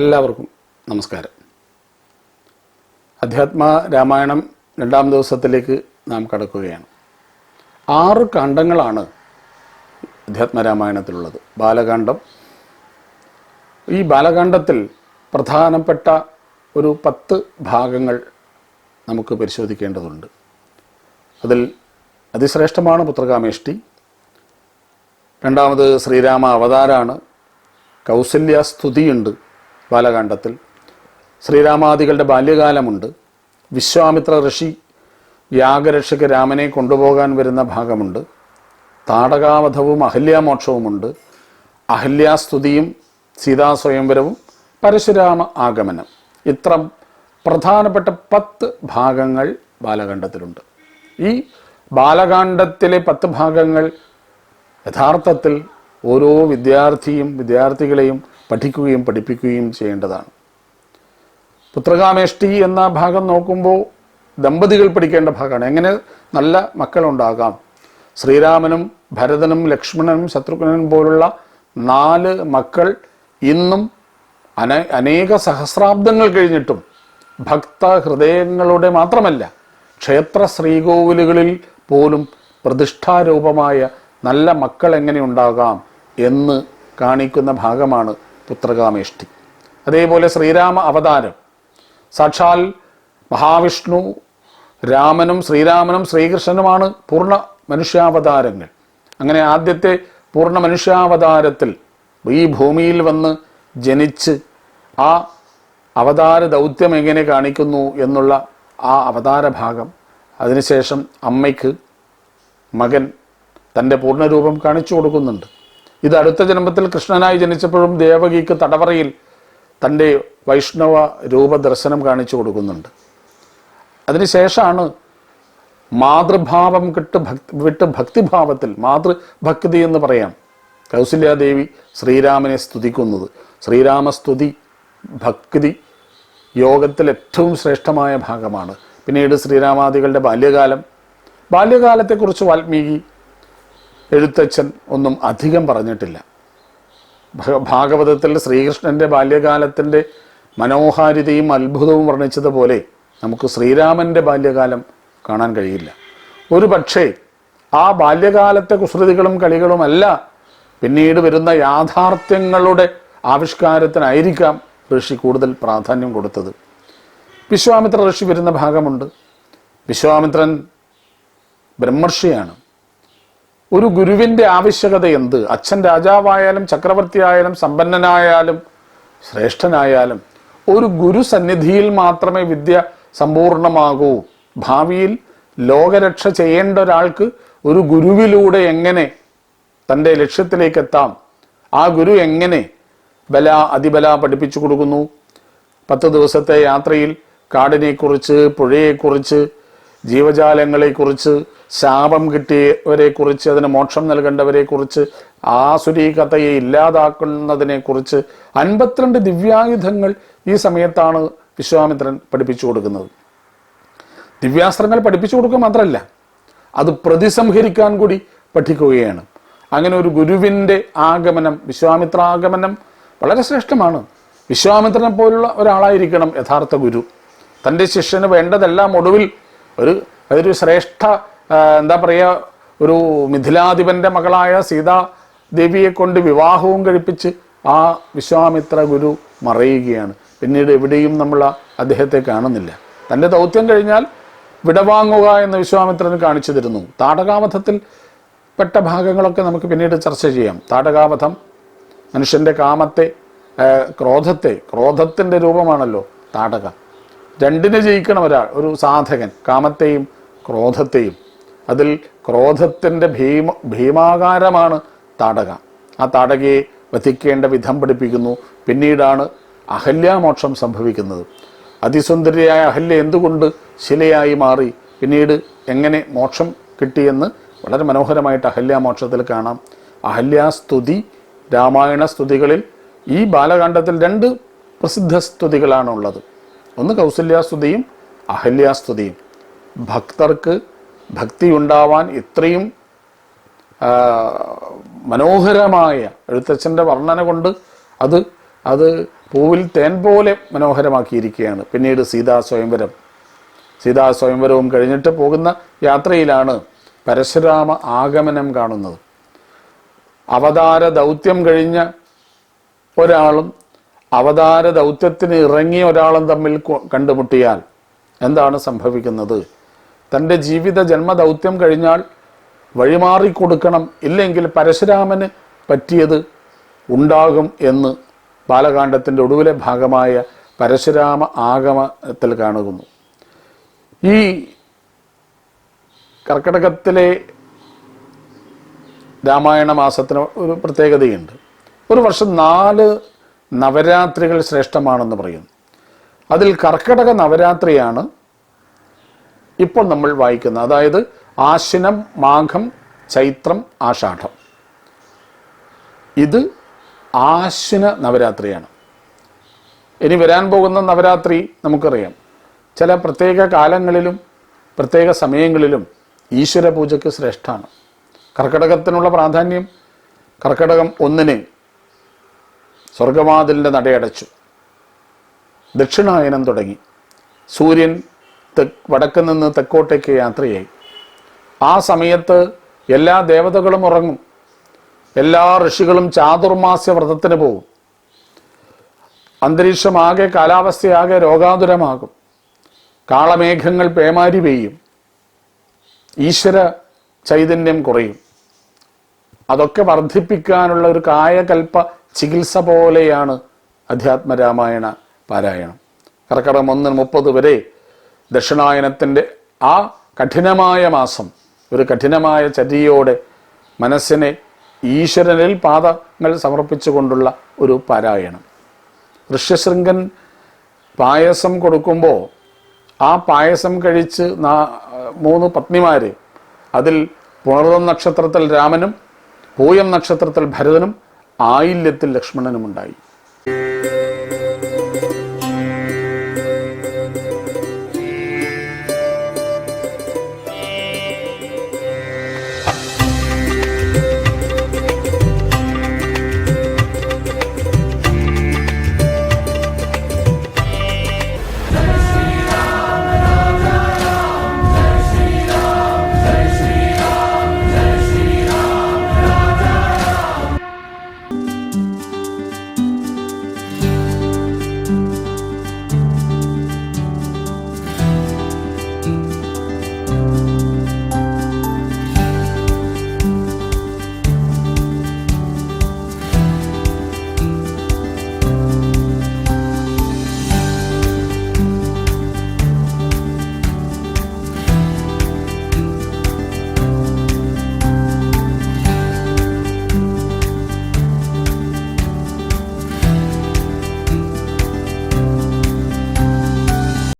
എല്ലാവർക്കും നമസ്കാരം. അധ്യാത്മ രാമായണം രണ്ടാം ദിവസത്തിലേക്ക് നാം കടക്കുകയാണ്. ആറ് കാണ്ഡങ്ങളാണ് അധ്യാത്മ രാമായണത്തിലുള്ളത്. ബാലകാന്ഡം ഈ ബാലകാന്ഡത്തിൽ പ്രധാനപ്പെട്ട ഒരു പത്ത് ഭാഗങ്ങൾ നമുക്ക് പരിശോധിക്കേണ്ടതുണ്ട്. അതിൽ അതിശ്രേഷ്ഠമാണ് പുത്രകാമേഷ്ടി. രണ്ടാമത് ശ്രീരാമ അവതാരാണ്. കൗസല്യ സ്തുതിയുണ്ട് ബാലകാന്ഡത്തിൽ ശ്രീരാമാദികളുടെ ബാല്യകാലമുണ്ട്. വിശ്വാമിത്ര ഋഷി യാഗരക്ഷയ്ക്ക് രാമനെ കൊണ്ടുപോകാൻ വരുന്ന ഭാഗമുണ്ട്. താടകാവധവും അഹല്യാമോക്ഷവുമുണ്ട്. അഹല്യാസ്തുതിയും സീതാസ്വയംവരവും പരശുരാമ ആഗമനം. ഇത്ര പ്രധാനപ്പെട്ട പത്ത് ഭാഗങ്ങൾ ബാലകാണ്ഡത്തിലുണ്ട്. ഈ ബാലകാണ്ഡത്തിലെ പത്ത് ഭാഗങ്ങൾ യഥാർത്ഥത്തിൽ ഓരോ വിദ്യാർത്ഥിയും വിദ്യാർത്ഥികളെയും പഠിക്കുകയും പഠിപ്പിക്കുകയും ചെയ്യേണ്ടതാണ്. പുത്രകാമേഷ്ടി എന്ന ഭാഗം നോക്കുമ്പോൾ ദമ്പതികൾ പഠിക്കേണ്ട ഭാഗമാണ്. എങ്ങനെ നല്ല മക്കളുണ്ടാകാം? ശ്രീരാമനും ഭരതനും ലക്ഷ്മണനും ശത്രുഘ്നനും പോലുള്ള നാല് മക്കൾ ഇന്നും അന അനേക സഹസ്രാബ്ദങ്ങൾ കഴിഞ്ഞിട്ടും ഭക്ത ഹൃദയങ്ങളുടെ മാത്രമല്ല ക്ഷേത്ര ശ്രീകോവിലുകളിൽ പോലും പ്രതിഷ്ഠാരൂപമായ നല്ല മക്കൾ എങ്ങനെ ഉണ്ടാകാം എന്ന് കാണിക്കുന്ന ഭാഗമാണ് പുത്രകാമേഷ്ടി. അതേപോലെ ശ്രീരാമ അവതാരം. സാക്ഷാൽ മഹാവിഷ്ണു രാമനും ശ്രീരാമനും ശ്രീകൃഷ്ണനുമാണ് പൂർണ മനുഷ്യാവതാരങ്ങൾ. അങ്ങനെ ആദ്യത്തെ പൂർണ മനുഷ്യാവതാരത്തിൽ ഈ ഭൂമിയിൽ വന്ന് ജനിച്ച് ആ അവതാര ദൗത്യം എങ്ങനെ കാണിക്കുന്നു എന്നുള്ള ആ അവതാര ഭാഗം അതിനുശേഷം അമ്മയ്ക്ക് മകൻ തന്റെ പൂർണരൂപം കാണിച്ചു കൊടുക്കുന്നുണ്ട്. ഇത് അടുത്ത ജന്മത്തിൽ കൃഷ്ണനായി ജനിച്ചപ്പോഴും ദേവകിക്ക് തടവറയിൽ തന്റെ വൈഷ്ണവ രൂപദർശനം കാണിച്ചു കൊടുക്കുന്നുണ്ട്. അതിനുശേഷമാണ് മാതൃഭാവം കിട്ട് ഭക്തി വിട്ട് ഭക്തിഭാവത്തിൽ മാതൃഭക്തി എന്ന് പറയാം. കൗസല്യാദേവി ശ്രീരാമനെ സ്തുതിക്കുന്നത്. ശ്രീരാമസ്തുതി ഭക്തി യോഗത്തിൽ ഏറ്റവും ശ്രേഷ്ഠമായ ഭാഗമാണ്. പിന്നീട് ശ്രീരാമാദികളുടെ ബാല്യകാലം. ബാല്യകാലത്തെക്കുറിച്ച് വാൽമീകി എഴുത്തച്ഛൻ ഒന്നും അധികം പറഞ്ഞിട്ടില്ല. ഭാഗവതത്തിൽ ശ്രീകൃഷ്ണന്റെ ബാല്യകാലത്തിന്റെ മനോഹാരിതയും അത്ഭുതവും വർണിച്ചതുപോലെ നമുക്ക് ശ്രീരാമന്റെ ബാല്യകാലം കാണാൻ കഴിയില്ല. ഒരു പക്ഷേ ആ ബാല്യകാലത്തെ കുസൃതികളും കളികളുമല്ല പിന്നീട് വരുന്ന യാഥാർത്ഥ്യങ്ങളുടെ ആവിഷ്കാരത്തിനായിരിക്കാം ഋഷി കൂടുതൽ പ്രാധാന്യം കൊടുത്തത്. വിശ്വാമിത്ര ഋഷി വരുന്ന ഭാഗമുണ്ട്. വിശ്വാമിത്രൻ ബ്രഹ്മർഷിയാണ്. ഒരു ഗുരുവിന്റെ ആവശ്യകത എന്ത്? അച്ഛൻ രാജാവായാലും ചക്രവർത്തിയായാലും സമ്പന്നനായാലും ശ്രേഷ്ഠനായാലും ഒരു ഗുരു സന്നിധിയിൽ മാത്രമേ വിദ്യ സമ്പൂർണമാകൂ. ഭാവിയിൽ ലോകരക്ഷ ചെയ്യേണ്ട ഒരാൾക്ക് ഒരു ഗുരുവിലൂടെ എങ്ങനെ തന്റെ ലക്ഷ്യത്തിലേക്ക് എത്താം ആ ഗുരു എങ്ങനെ ബല അതിബല പഠിപ്പിച്ചു കൊടുക്കുന്നു? പത്ത് ദിവസത്തെ യാത്രയിൽ കാടിനെക്കുറിച്ച് പുഴയെക്കുറിച്ച് ജീവജാലങ്ങളെക്കുറിച്ച് ശാപം കിട്ടിയവരെക്കുറിച്ച് അതിന് മോക്ഷം നൽകേണ്ടവരെക്കുറിച്ച് ആസുരീ കഥയെ ഇല്ലാതാക്കുന്നതിനെക്കുറിച്ച് അൻപത്തിരണ്ട് ദിവ്യായുധങ്ങൾ ഈ സമയത്താണ് വിശ്വാമിത്രൻ പഠിപ്പിച്ചു കൊടുക്കുന്നത്. ദിവ്യാസ്ത്രങ്ങൾ പഠിപ്പിച്ചു കൊടുക്കുക മാത്രമല്ല അത് പ്രതിസംഹരിക്കാൻ കൂടി പഠിക്കുകയാണ്. അങ്ങനെ ഒരു ഗുരുവിന്റെ ആഗമനം വിശ്വാമിത്ര ആഗമനം വളരെ ശ്രേഷ്ഠമാണ്. വിശ്വാമിത്രനെ പോലുള്ള ഒരാളായിരിക്കണം യഥാർത്ഥ ഗുരു. തന്റെ ശിഷ്യന് വേണ്ടതെല്ലാം ഒടുവിൽ ഒരു അതൊരു ശ്രേഷ്ഠ എന്താ പറയുക ഒരു മിഥിലാധിപന്റെ മകളായ സീതാ ദേവിയെ കൊണ്ട് വിവാഹവും കഴിപ്പിച്ച് ആ വിശ്വാമിത്ര ഗുരു മറയുകയാണ്. പിന്നീട് എവിടെയും നമ്മൾ അദ്ദേഹത്തെ കാണുന്നില്ല. തന്റെ ദൗത്യം കഴിഞ്ഞാൽ വിടവാങ്ങുക എന്ന് വിശ്വാമിത്രന് കാണിച്ചു തരുന്നു. താടകാവധത്തിൽ പെട്ട ഭാഗങ്ങളൊക്കെ നമുക്ക് പിന്നീട് ചർച്ച ചെയ്യാം. താടകാവധം മനുഷ്യന്റെ കാമത്തെ ക്രോധത്തെ ക്രോധത്തിന്റെ രൂപമാണല്ലോ താടക. രണ്ടിനെ ജയിക്കണം ഒരാൾ ഒരു സാധകൻ കാമത്തെയും ക്രോധത്തെയും. അതിൽ ക്രോധത്തിന്റെ ഭീമ ഭീമാകാരമാണ് താടക. ആ താടകയെ വധിക്കേണ്ട വിധം പഠിപ്പിക്കുന്നു. പിന്നീടാണ് അഹല്യാമോക്ഷം സംഭവിക്കുന്നത്. അതിസുന്ദരിയായ അഹല്യ എന്തുകൊണ്ട് ശിലയായി മാറി? പിന്നീട് എങ്ങനെ മോക്ഷം കിട്ടിയെന്ന് വളരെ മനോഹരമായിട്ട് അഹല്യാമോക്ഷത്തിൽ കാണാം. അഹല്യാസ്തുതി രാമായണ സ്തുതികളിൽ ഈ ബാലകാണ്ഡത്തിൽ രണ്ട് പ്രസിദ്ധ സ്തുതികളാണ് ഉള്ളത് ഒന്ന് കൗസല്യാസ്തുതിയും അഹല്യാസ്തുതിയും. ഭക്തർക്ക് ഭക്തി ഉണ്ടാവാൻ ഇത്രയും മനോഹരമായ എഴുത്തച്ഛന്റെ വർണന കൊണ്ട് അത് അത് പൂവിൽ തേൻ പോലെ മനോഹരമാക്കിയിരിക്കുകയാണ്. പിന്നീട് സീതാ സ്വയംവരം. സീതാ സ്വയംവരവും കഴിഞ്ഞിട്ട് പോകുന്ന യാത്രയിലാണ് പരശുരാമ ആഗമനം കാണുന്നത്. അവതാര ദൗത്യം കഴിഞ്ഞ ഒരാളും അവതാര ദൗത്യത്തിന് ഇറങ്ങിയ ഒരാളും തമ്മിൽ കണ്ടുമുട്ടിയാൽ എന്താണ് സംഭവിക്കുന്നത്? തന്റെ ജീവിത ജന്മദൗത്യം കഴിഞ്ഞാൽ വഴിമാറി കൊടുക്കണം. ഇല്ലെങ്കിൽ പരശുരാമന് പറ്റിയത് ഉണ്ടാകും എന്ന് ബാലകാണ്ഡത്തിന്റെ ഒടുവിലെ ഭാഗമായ പരശുരാമ ആഗമത്തിൽ കാണുന്നു. ഈ കർക്കിടകത്തിലെ രാമായണ മാസത്തിന് ഒരു പ്രത്യേകതയുണ്ട്. ഒരു വർഷം നാല് നവരാത്രികൾ ശ്രേഷ്ഠമാണെന്ന് പറയുന്നു. അതിൽ കർക്കിടക നവരാത്രിയാണ് ഇപ്പോൾ നമ്മൾ വായിക്കുന്നത്. അതായത് ആശിനം മാഘം ചൈത്രം ആഷാഢം. ഇത് ആശ്വിന നവരാത്രിയാണ്. ഇനി വരാൻ പോകുന്ന നവരാത്രി നമുക്കറിയാം. ചില പ്രത്യേക കാലങ്ങളിലും പ്രത്യേക സമയങ്ങളിലും ഈശ്വര പൂജയ്ക്ക് ശ്രേഷ്ഠമാണ് കർക്കിടകത്തിനുള്ള പ്രാധാന്യം കർക്കിടകം ഒന്നിന് സ്വർഗവാതിലിന്റെ നടയടച്ചു ദക്ഷിണായനം തുടങ്ങി. സൂര്യൻ വടക്ക് നിന്ന് തെക്കോട്ടേക്ക് യാത്രയായി. ആ സമയത്ത് എല്ലാ ദേവതകളും ഉറങ്ങും. എല്ലാ ഋഷികളും ചാതുർമാസ്യ വ്രതത്തിന് പോകും അന്തരീക്ഷമാകെ കാലാവസ്ഥയാകെ രോഗാതുരമാകും. കാളമേഘങ്ങൾ പേമാരി പെയ്യും. ഈശ്വര ചൈതന്യം കുറയും. അതൊക്കെ വർദ്ധിപ്പിക്കാനുള്ള ഒരു കായകൽപ്പ ചികിത്സ പോലെയാണ് അധ്യാത്മരാമായണ പാരായണം. കർക്കടകം ഒന്ന് മുപ്പത് വരെ ദക്ഷിണായനത്തിന്റെ ആ കഠിനമായ മാസം ഒരു കഠിനമായ ചര്യയോടെ മനസ്സിനെ ഈശ്വരനിൽ പാദങ്ങൾ സമർപ്പിച്ചുകൊണ്ടുള്ള ഒരു പാരായണം. ഋഷ്യശൃംഗൻ പായസം കൊടുക്കുമ്പോൾ ആ പായസം കഴിച്ച് മൂന്ന് പത്നിമാര് അതിൽ പുണർവം നക്ഷത്രത്തിൽ രാമനും പൂയം നക്ഷത്രത്തിൽ ഭരതനും ആയില്യത്തിൽ ലക്ഷ്മണനും ഉണ്ടായി